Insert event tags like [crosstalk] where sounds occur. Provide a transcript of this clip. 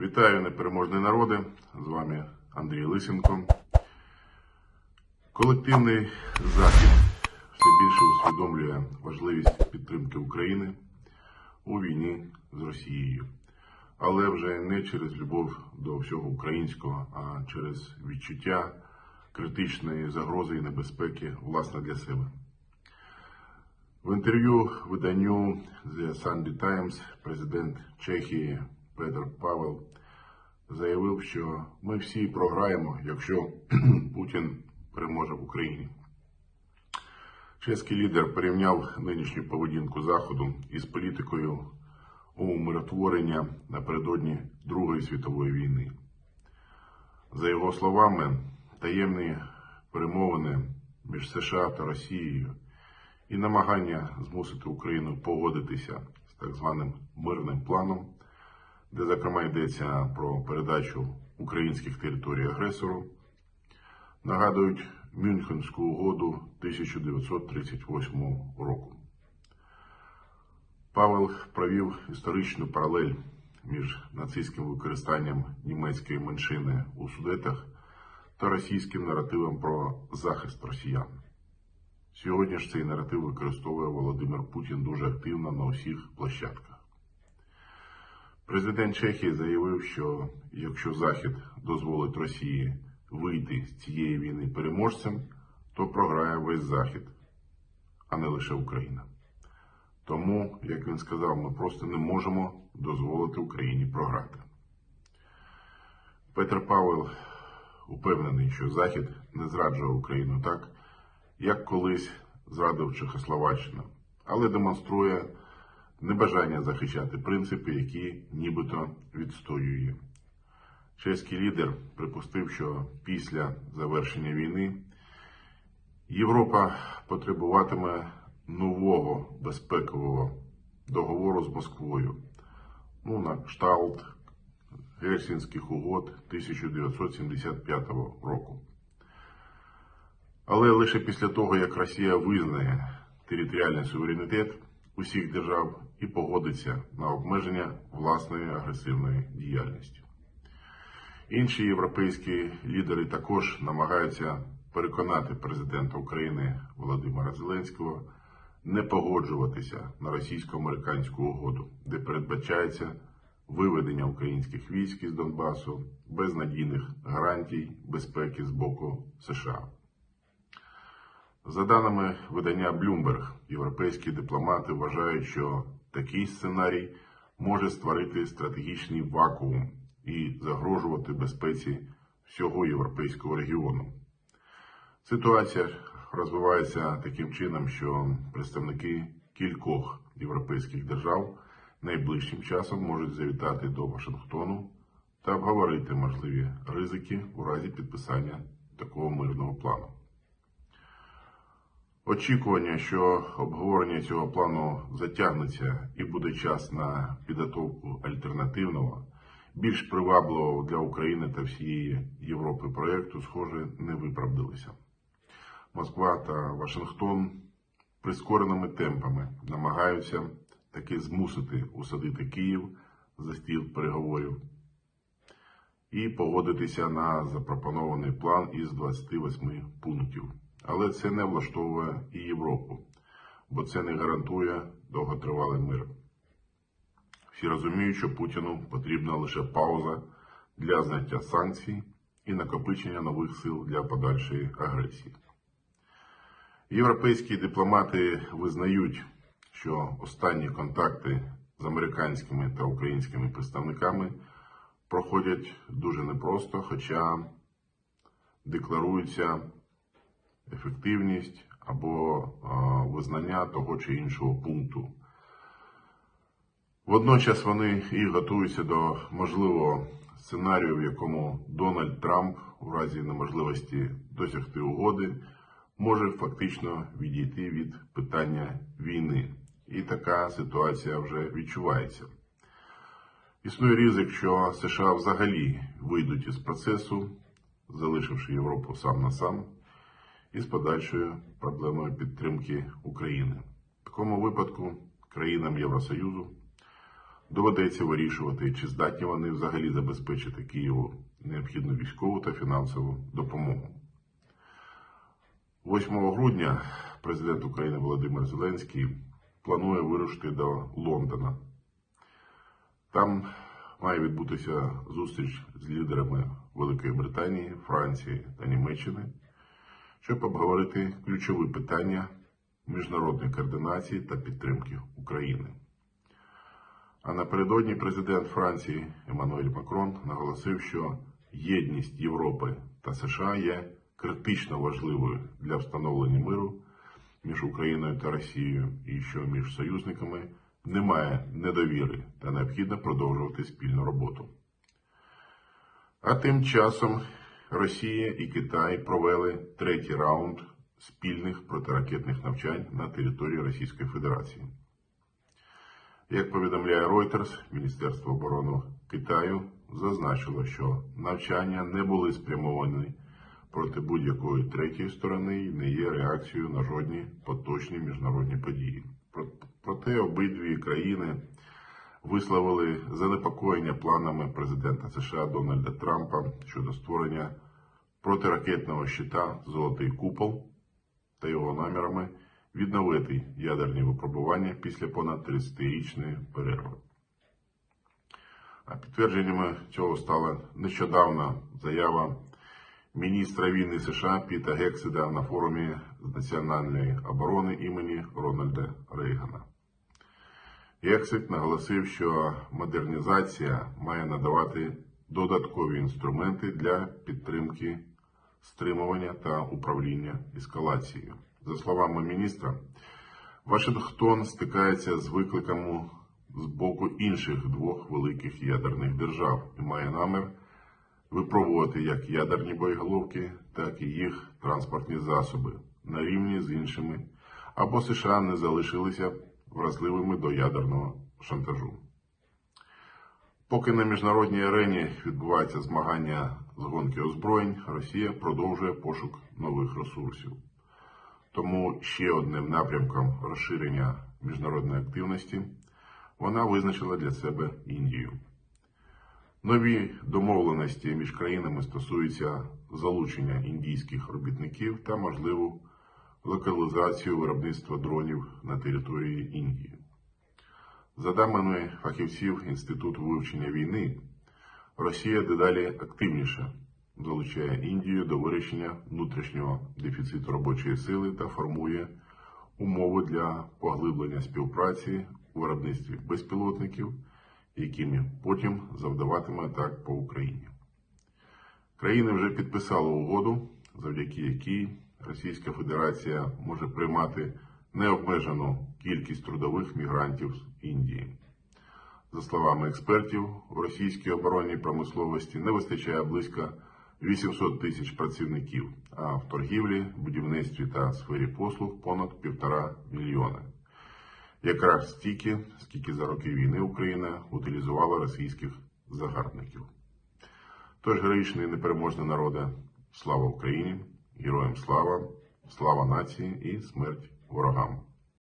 Вітаю непереможні народи. З вами Андрій Лисенко. Колективний захід все більше усвідомлює важливість підтримки України у війні з Росією, але вже не через любов до всього українського, а через відчуття критичної загрози і небезпеки власне для себе. В інтерв'ю виданню The Sunday Times президент Чехії Петр Павел заявив, що ми всі програємо, якщо [clears throat] Путін переможе в Україні. Чеський лідер порівняв нинішню поведінку Заходу із політикою умиротворення напередодні Другої світової війни. За його словами, таємні перемовини між США та Росією і намагання змусити Україну погодитися з так званим мирним планом, де, зокрема, йдеться про передачу українських територій агресору, нагадують Мюнхенську угоду 1938 року. Павел провів історичну паралель між нацистським використанням німецької меншини у Судетах та російським наративом про захист росіян. Сьогодні ж цей наратив використовує Володимир Путін дуже активно на усіх площадках. Президент Чехії заявив, що якщо Захід дозволить Росії вийти з цієї війни переможцем, то програє весь Захід, а не лише Україна. Тому, як він сказав, ми просто не можемо дозволити Україні програти. Петр Павел упевнений, що Захід не зраджує Україну так, як колись зрадив Чехословаччину, але демонструє небажання захищати принципи, які нібито відстоює. Чеський лідер припустив, що після завершення війни Європа потребуватиме нового безпекового договору з Москвою, ну, на кшталт Гельсінських угод 1975 року. Але лише після того, як Росія визнає територіальний суверенітет усіх держав і погодиться на обмеження власної агресивної діяльності. Інші європейські лідери також намагаються переконати президента України Володимира Зеленського не погоджуватися на російсько-американську угоду, де передбачається виведення українських військ із Донбасу без надійних гарантій безпеки з боку США. За даними видання Bloomberg, європейські дипломати вважають, що такий сценарій може створити стратегічний вакуум і загрожувати безпеці всього європейського регіону. Ситуація розвивається таким чином, що представники кількох європейських держав найближчим часом можуть завітати до Вашингтону та обговорити можливі ризики у разі підписання такого мирного плану. Очікування, що обговорення цього плану затягнеться і буде час на підготовку альтернативного, більш привабливого для України та всієї Європи проєкту, схоже, не виправдалися. Москва та Вашингтон прискореними темпами намагаються таки змусити усадити Київ за стіл переговорів і погодитися на запропонований план із 28 пунктів. Але це не влаштовує і Європу, бо це не гарантує довготривалий мир. Всі розуміють, що Путіну потрібна лише пауза для зняття санкцій і накопичення нових сил для подальшої агресії. Європейські дипломати визнають, що останні контакти з американськими та українськими представниками проходять дуже непросто, хоча декларується ефективність або визнання того чи іншого пункту. Водночас вони і готуються до можливого сценарію, в якому Дональд Трамп у разі неможливості досягти угоди може фактично відійти від питання війни. І така ситуація вже відчувається. Існує ризик, що США взагалі вийдуть із процесу, залишивши Європу сам на сам, із подальшою проблемою підтримки України. В такому випадку країнам Євросоюзу доведеться вирішувати, чи здатні вони взагалі забезпечити Києву необхідну військову та фінансову допомогу. 8 грудня президент України Володимир Зеленський планує вирушити до Лондона. Там має відбутися зустріч з лідерами Великої Британії, Франції та Німеччини, щоб обговорити ключові питання міжнародної координації та підтримки України. А напередодні президент Франції Еммануель Макрон наголосив, що єдність Європи та США є критично важливою для встановлення миру між Україною та Росією, і що між союзниками немає недовіри та необхідно продовжувати спільну роботу. А тим часом Росія і Китай провели третій раунд спільних протиракетних навчань на території Російської Федерації. Як повідомляє Reuters, Міністерство оборони Китаю зазначило, що навчання не були спрямовані проти будь-якої третьої сторони і не є реакцією на жодні поточні міжнародні події. Проте обидві країни висловили занепокоєння планами президента США Дональда Трампа щодо створення протиракетного щита Золотий купол та його намірами відновити ядерні випробування після понад 30-річної перерви. А підтвердженнями цього стала нещодавна заява міністра війни США Піта Гексида на форумі національної оборони імені Рональда Рейгана. Гексит наголосив, що модернізація має надавати додаткові інструменти для підтримки стримування та управління ескалацією. За словами міністра, Вашингтон стикається з викликами з боку інших двох великих ядерних держав і має намір випробувати як ядерні боєголовки, так і їх транспортні засоби на рівні з іншими, або США не залишилися вразливими до ядерного шантажу. Поки на міжнародній арені відбувається змагання з гонки озброєнь, Росія продовжує пошук нових ресурсів. Тому ще одним напрямком розширення міжнародної активності вона визначила для себе Індію. Нові домовленості між країнами стосуються залучення індійських робітників та можливу локалізацію виробництва дронів на території Індії. За даними фахівців Інституту вивчення війни, Росія дедалі активніше залучає Індію до вирішення внутрішнього дефіциту робочої сили та формує умови для поглиблення співпраці у виробництві безпілотників, якими потім завдаватиме атак по Україні. Країни вже підписали угоду, завдяки якій Російська Федерація може приймати необмежену кількість трудових мігрантів з Індії. За словами експертів, у російській оборонній промисловості не вистачає близько 800 тисяч працівників, а в торгівлі, будівництві та сфері послуг понад півтора мільйона. Якраз стільки, скільки за роки війни Україна утилізувала російських загарбників. Тож героїчний непереможний народи, слава Україні, героям слава, слава нації і смерть ворогам.